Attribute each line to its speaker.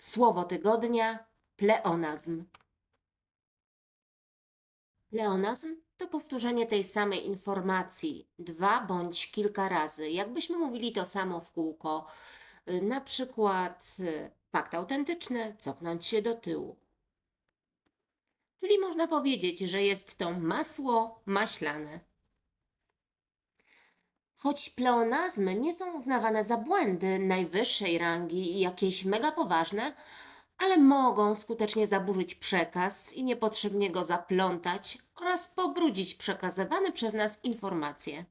Speaker 1: Słowo tygodnia pleonazm. Pleonazm to powtórzenie tej samej informacji dwa bądź kilka razy. Jakbyśmy mówili to samo w kółko. Y, Na przykład y, fakt autentyczny, cofnąć się do tyłu. Czyli można powiedzieć, że jest to masło maślane. Choć pleonazmy nie są uznawane za błędy najwyższej rangi i jakieś mega poważne, ale mogą skutecznie zaburzyć przekaz i niepotrzebnie go zaplątać oraz pobrudzić przekazywane przez nas informacje.